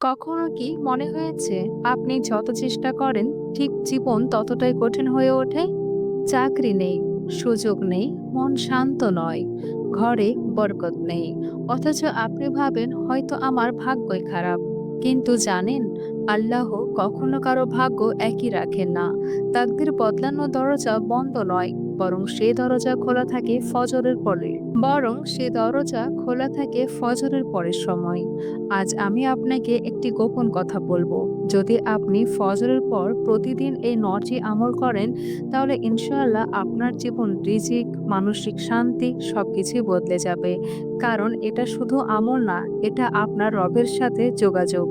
কখনো কি মনে হয়েছে আপনি যত চেষ্টা করেন, ঠিক জীবন ততটাই কঠিন হয়ে ওঠে? চাকরি নেই, সুযোগ নেই, মন শান্ত নয়, ঘরে বরকত নেই। অথচ আপনি ভাবেন, হয়তো আমার ভাগ্যই খারাপ। কিন্তু জানেন, আল্লাহ কখনো কারও ভাগ্য একই রাখেন না। তাকদির বদলানো দরজা বন্ধ নয়। বরং সে দরজা খোলা থাকে ফজরের পরে। বরং সে দরজা খোলা থাকে ফজরের পরের সময়। আজ আমি আপনাকে একটি গোপন কথা বলব। যদি আপনি ফজরের পর প্রতিদিন এই নটি আমল করেন, তাহলে ইনশাআল্লাহ আপনার জীবন, রিজিক, মানসিক শান্তি সবকিছুই বদলে যাবে। কারণ এটা শুধু আমল না, এটা আপনার রবের সাথে যোগাযোগ।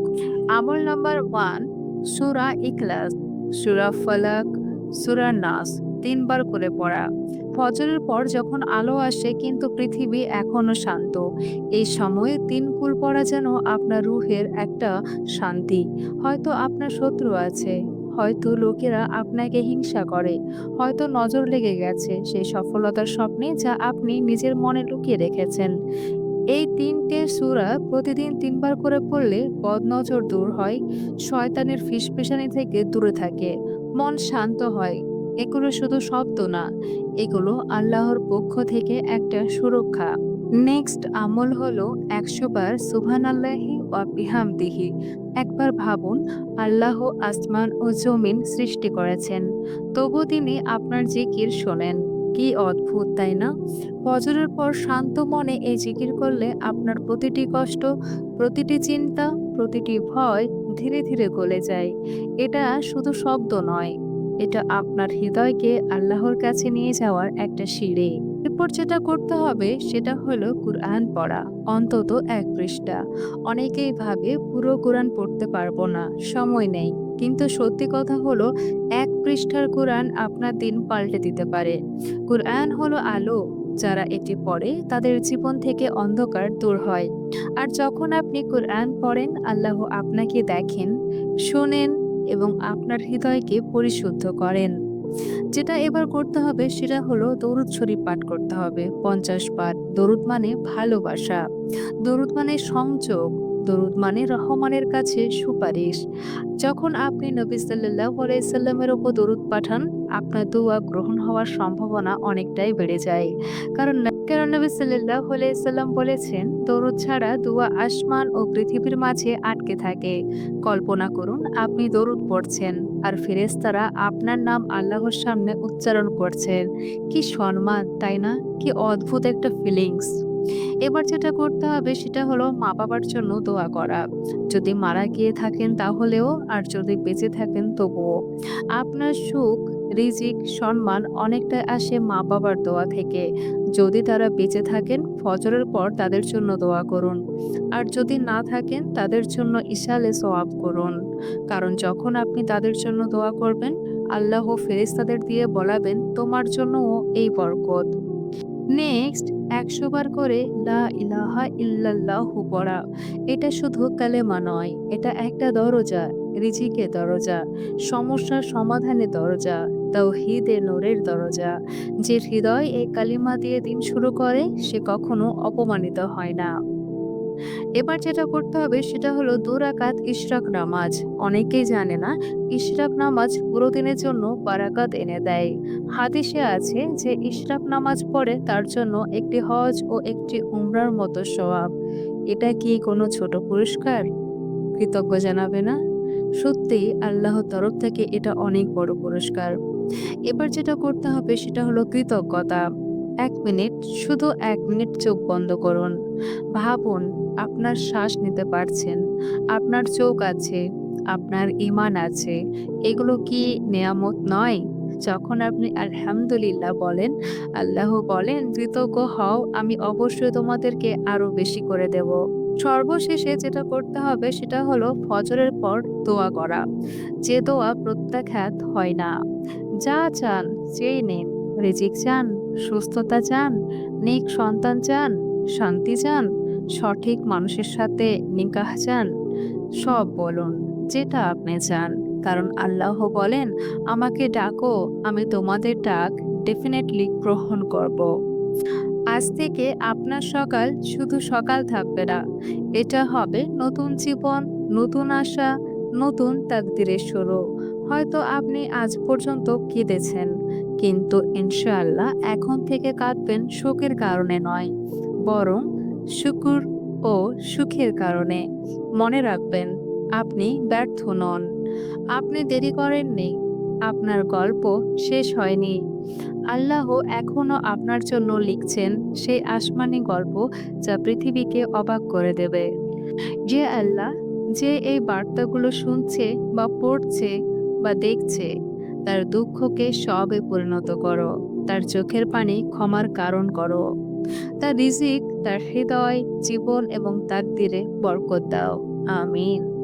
আমল নাম্বার ওয়ান, সুরা ইকলাস সুরা ফলাক, সুরা নাস। তিনবার করে পড়া। ফজরের পর যখন আলো আসে, কিন্তু পৃথিবী এখনও শান্ত। এই সময়ে তিন কুল পড়া যেন আপনার রুহের একটা শান্তি। হয়তো আপনার শত্রু আছে, হয়তো লোকেরা আপনাকে হিংসা করে, হয়তো নজর লেগে গেছে সেই সফলতার স্বপ্নে যা আপনি নিজের মনে লুকিয়ে রেখেছেন। এই তিনটে সূরা প্রতিদিন তিনবার করে পড়লে বদনজর দূর হয়, শয়তানের ফিসফিসানি থেকে দূরে থাকে, মন শান্ত হয়। এগুলো শুধু শব্দ না, এগুলো আল্লাহর পক্ষ থেকে একটা সুরক্ষা। নেক্সট আমল হলো একশো বার সুবহান আল্লাহি ওয়া বিহামদিহি। একবার ভাবুন, আল্লাহ আসমান ও জমিন সৃষ্টি করেছেন। তবু তিনি আপনার জিকির শোনেন। কি অদ্ভুত, তাই না? ফজরের পর শান্ত মনে এই জিকির করলে আপনার প্রতিটি কষ্ট, প্রতিটি চিন্তা, প্রতিটি ভয় ধীরে ধীরে গলে যায়। এটা শুধু শব্দ নয়। এটা আপনার হৃদয়কে আল্লাহর কাছে নিয়ে যাওয়ার একটা সিঁড়ি। এরপর যেটা করতে হবে, সেটা হলো কুরআন পড়া, অন্তত এক পৃষ্ঠা। অনেকেই ভাবে পুরো কোরআন পড়তে পারব না, সময় নেই। কিন্তু সত্যি কথা হলো, এক পৃষ্ঠার কোরআন আপনার দিন পাল্টে দিতে পারে। কোরআন হলো আলো। যারা এটি পড়ে, তাদের জীবন থেকে অন্ধকার দূর হয়। আর যখন আপনি কোরআন পড়েন, আল্লাহ আপনাকে দেখেন, শোনেন এবং আপনার হৃদয়কে পরিশুদ্ধ করেন। যেটা এবার করতে হবে সেটা হলো দরুদ শরীফ পাঠ করতে হবে। পঞ্চাশ পাঠ। দরুদ মানে ভালোবাসা। দরুদ মানে সংযোগ। দরুদ মানে রহমানের কাছে সুপারিশ। যখন আপনি নবী সাল্লাহ আলাইসাল্লামের ওপর দরুদ পাঠান, আপনার দোয়া গ্রহণ হওয়ার সম্ভাবনা অনেকটাই বেড়ে যায়। কারণ কারণ নবী সাল্লাহ আলাইসাল্লাম বলেছেন, দরুদ ছাড়া দোয়া আসমান ও পৃথিবীর মাঝে আটকে থাকে। কল্পনা করুন, আপনি দরুদ পড়ছেন আর ফেরেশতারা আপনার নাম আল্লাহর সামনে উচ্চারণ করছেন। কি সম্মান, তাই না? কি অদ্ভুত একটা ফিলিংস এবার যেটা করতে হবে সেটা হলো মা বাবার জন্য দোয়া করা। যদি মারা গিয়ে থাকেন তাহলেও, আর যদি বেঁচে থাকেন তবুও। আপনার সুখ, রিজিক, সম্মান অনেকটা আসে মা বাবার দোয়া থেকে। যদি তারা বেঁচে থাকেন, ফজরের পর তাদের জন্য দোয়া করুন। আর যদি না থাকেন, তাদের জন্য ইশালে সোয়াব করুন। কারণ যখন আপনি তাদের জন্য দোয়া করবেন, আল্লাহ ফেরেশতাদের দিয়ে বলাবেন, তোমার জন্যও এই বরকত। নেক্সট একশো বার করে লা ইলাহা ইল্লাল্লাহু পড়া। এটা শুধু কালেমা নয়, এটা একটা দরজা রিজিকে দরজা, সমস্যার সমাধানের দরজা তৌহিদে নোরের দরজা। যে হৃদয় এই কালিমা দিয়ে দিন শুরু করে, সে কখনো অপমানিত হয় না। এবার যেটা করতে হবে সেটা হলো দু রাকাত ইশরাক নামাজ। অনেকেই জানে না, ইশরাক নামাজ পুরো দিনের জন্য বারাকাত এনে দেয়। হাদিসে আছে যে ইশরাক নামাজ পড়ে তার জন্য একটি হজ ও একটি উমরার মতো সওয়াব। এটা কি কোনো ছোট পুরস্কার? কৃতজ্ঞ জানাবে না? সত্যি আল্লাহর তরফ থেকে এটা অনেক বড় পুরস্কার। এবার যেটা করতে হবে সেটা হলো কৃতজ্ঞতা। এক মিনিট, শুধু এক মিনিট চোখ বন্ধ করুন। ভাবুন, আপনার শ্বাস নিতে পারছেন। আপনার চোখ আছে, আপনার ইমান আছে। এগুলো কি নেয়ামত নয়? যখন আপনি আলহামদুলিল্লাহ বলেন, আল্লাহ বলেন, কৃতজ্ঞ হও, আমি অবশ্যই তোমাদেরকে আরও বেশি করে দেব। সর্বশেষে যেটা করতে হবে, সেটা হলো ফজরের পর দোয়া করা। যে দোয়া প্রত্যাখ্যাত হয় না। যা চান চেয়ে নিন। রিজিক চান সুস্থতা চান, নেক সন্তান চান, শান্তি চান, সঠিক মানুষের সাথে নিকাহ চান, সব বলুন যেটা আপনি চান। কারণ আল্লাহ বলেন, আমাকে ডাকো, আমি তোমাদের ডাক ডেফিনেটলি গ্রহণ করব। আজ থেকে আপনার সকাল শুধু সকাল থাকবে না, এটা হবে নতুন জীবন, নতুন আশা, নতুন তাকদিরের শুরু। হয়তো আপনি আজ পর্যন্ত কেঁদেছেন। কিন্তু ইনশাআল্লাহ এখন থেকে কাঁদবেন শোকের কারণে নয়, বরং শুকুর ও সুখের কারণে। মনে রাখবেন, আপনি ব্যর্থ নন। আপনি দেরি করেননি, আপনার গল্প শেষ হয়নি। আল্লাহ এখনও আপনার জন্য লিখছেন সেই আসমানি গল্প যা পৃথিবীকে অবাক করে দেবে। যে আল্লাহ যে এই বার্তাগুলো শুনছে বা পড়ছে বা দেখছে তার দুঃখকে সবে পরিণত করো। তার চোখের পানি ক্ষমার কারণ করো। তার রিজিক, তার হৃদয়, জীবন এবং তার তাকদিরে বরকত দাও। আমিন।